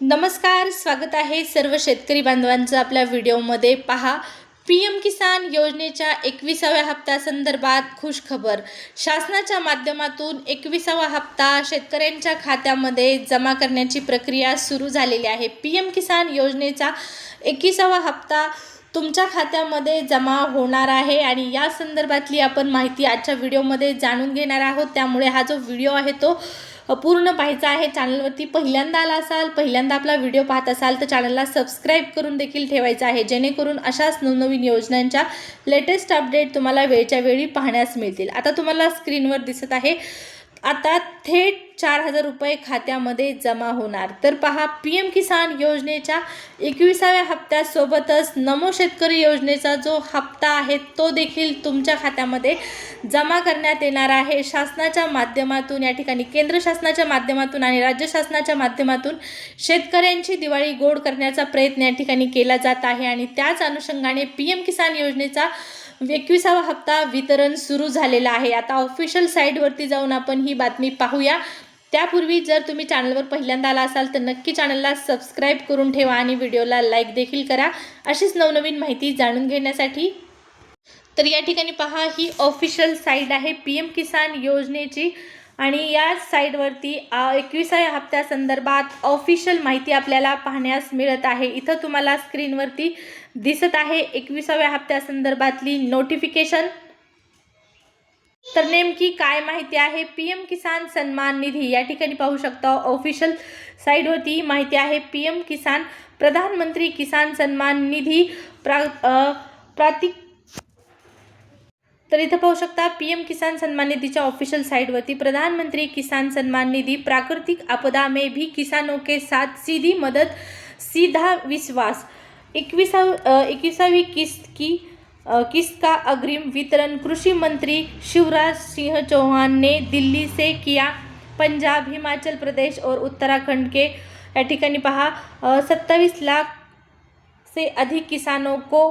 नमस्कार स्वागत आहे सर्व शेतकरी बांधवांचं आपल्या व्हिडिओमध्ये. पहा पी एम किसान योजनेच्या एकविसाव्या हप्त्यासंदर्भात खुशखबर शासनाच्या माध्यमातून एकविसावा हप्ता शेतकऱ्यांच्या खात्यामध्ये जमा करण्याची प्रक्रिया सुरू झालेली आहे. पी एम किसान योजनेचा एकविसावा हप्ता तुमच्या खात्यामध्ये जमा होणार आहे आणि या संदर्भातली आपण माहिती आजच्या व्हिडिओमध्ये जाणून घेणार आहोत. त्यामुळे हा जो व्हिडिओ आहे तो पूर्ण पाहायचा आहे. चॅनलवरती पहिल्यांदा आला असाल पहिल्यांदा आपला व्हिडिओ पाहत असाल तर चॅनलला सबस्क्राईब करून देखील ठेवायचा आहे. जेणेकरून अशाच नवनवीन योजनांच्या लेटेस्ट अपडेट तुम्हाला वेळच्या वेळी पाहण्यास मिळतील. आता तुम्हाला स्क्रीनवर दिसत आहे आता थेट चार हजार रुपये खात्यामध्ये जमा होणार. तर पहा पी एम किसान योजनेच्या एकविसाव्या हप्त्यासोबतच नमो शेतकरी योजनेचा जो हप्ता आहे तो देखील तुमच्या खात्यामध्ये जमा करण्यात येणार आहे. शासनाच्या माध्यमातून या ठिकाणी केंद्र शासनाच्या माध्यमातून आणि राज्य शासनाच्या माध्यमातून शेतकऱ्यांची दिवाळी गोड करण्याचा प्रयत्न या ठिकाणी केला जात आहे. आणि त्याच अनुषंगाने पी एम किसान योजनेचा एकविसावा हप्ता वितरण सुरू झालेला आहे. आता ऑफिशियल साईटवरती जाऊन आपण ही बातमी पाहूया. त्यापूर्वी जर तुम्ही चॅनलवर पहिल्यांदा आला असाल तर नक्की चॅनलला सबस्क्राईब करून ठेवा आणि व्हिडिओला लाईक देखील करा. अशीच नवनवीन माहिती जाणून घेण्यासाठी तर या ठिकाणी पहा ही ऑफिशियल साईट आहे. पी एम किसान योजनेची आणि या साईटवरती एकविसाव्या हप्त्यासंदर्भात ऑफिशियल माहिती आपल्याला पाहण्यास मिळत आहे. इथं तुम्हाला स्क्रीनवरती दिसत आहे एकविसाव्या हप्त्यासंदर्भातली नोटिफिकेशन तर नेमकी काय माहिती आहे? पी एम किसान सन्मान निधी या ठिकाणी पाहू शकता. ऑफिशियल साईटवरती माहिती आहे. पी एम किसान प्रधानमंत्री किसान सन्मान निधी प्रा प्रातिक तर इथं पाहू शकता पी एम किसान सन्मान निधीच्या ऑफिशियल साईटवरती प्रधानमंत्री किसान सन्मान निधी प्राकृतिक आपदा में भी किसानों के साथ सीधी मदत सीधा विश्वास. एकविसाव एकविसावी किस्त की किस्त का अग्रिम वितरण कृषी मंत्री शिवराज सिंह चौहान ने दिल्ली से किया. पंजाब हिमाचल प्रदेश और उत्तराखंड के या ठिकाणी पहा सत्तावीस लाख से अधिक किसानों को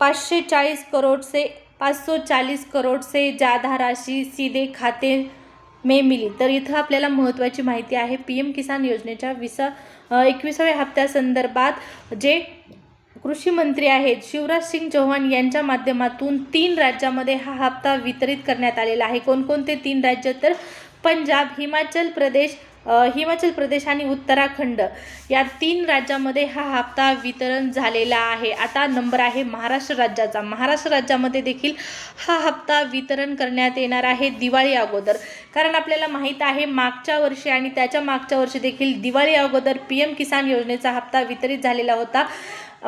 पाचशे चाळीस करोड से पाच सौ चाळीस करोड से ज़्यादा राशि सीधे खाते में मिली. तर इथं आपल्याला महत्त्वाची माहिती आहे पी एम किसान योजनेच्या विसा एकविसाव्या हप्त्यासंदर्भात जे कृषी मंत्री आहेत शिवराज सिंग चौहान यांच्या माध्यमातून तीन राज्यामध्ये हा हप्ता वितरित करण्यात आलेला आहे. कोणकोणते तीन राज्य? तर पंजाब हिमाचल प्रदेश हिमाचल प्रदेश आणि उत्तराखंड या तीन राज्यामध्ये हा हप्ता वितरण झालेला आहे. आता नंबर आहे महाराष्ट्र राज्याचा. महाराष्ट्र राज्यामध्ये देखील हा हप्ता वितरण करण्यात येणार आहे दिवाळी अगोदर. कारण आपल्याला माहीत आहे मागच्या वर्षी आणि त्याच्या मागच्या वर्षी देखील दिवाळी अगोदर पी एम किसान योजनेचा हप्ता वितरित झालेला होता.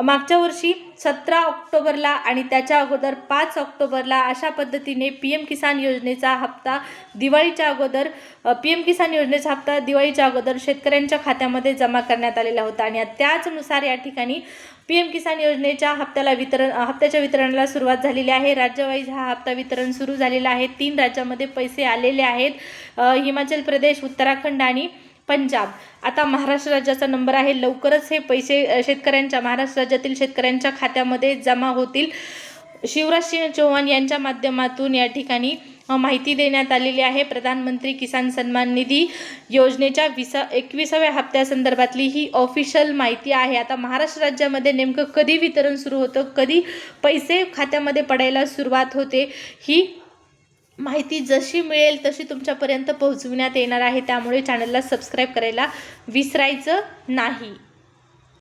मागच्या वर्षी सतरा ऑक्टोबरला आणि त्याच्या अगोदर पाच ऑक्टोबरला अशा पद्धतीने पी एम किसान योजनेचा हप्ता दिवाळीच्या अगोदर पी एम किसान योजनेचा हप्ता दिवाळीच्या अगोदर शेतकऱ्यांच्या खात्यामध्ये जमा करण्यात आलेला होता. आणि त्याचनुसार या ठिकाणी पी एम किसान योजनेच्या हप्त्याला वितरण हप्त्याच्या वितरणाला सुरुवात झालेली आहे. राज्यवाईज हा हप्ता वितरण सुरू झालेला आहे. तीन राज्यामध्ये पैसे आलेले आहेत. हिमाचल प्रदेश उत्तराखंड आणि पंजाब. आता महाराष्ट्र राज्याचा नंबर आहे. लवकरच हे पैसे शेतकऱ्यांच्या महाराष्ट्र राज्यातील शेतकऱ्यांच्या खात्यामध्ये जमा होतील. शिवराज सिंह चौहान यांच्या माध्यमातून या ठिकाणी माहिती देण्यात आलेली आहे. प्रधानमंत्री किसान सन्मान निधी योजनेच्या विसा एकविसाव्या हप्त्यासंदर्भातली ही ऑफिशियल माहिती आहे. आता महाराष्ट्र राज्यामध्ये नेमकं कधी वितरण सुरू होतं? कधी पैसे खात्यामध्ये पडायला सुरुवात होते? ही माहिती जशी मिळेल तशी तुमच्यापर्यंत पोहोचविण्यात येणार आहे. त्यामुळे चॅनलला सबस्क्राईब करायला विसरायचं नाही.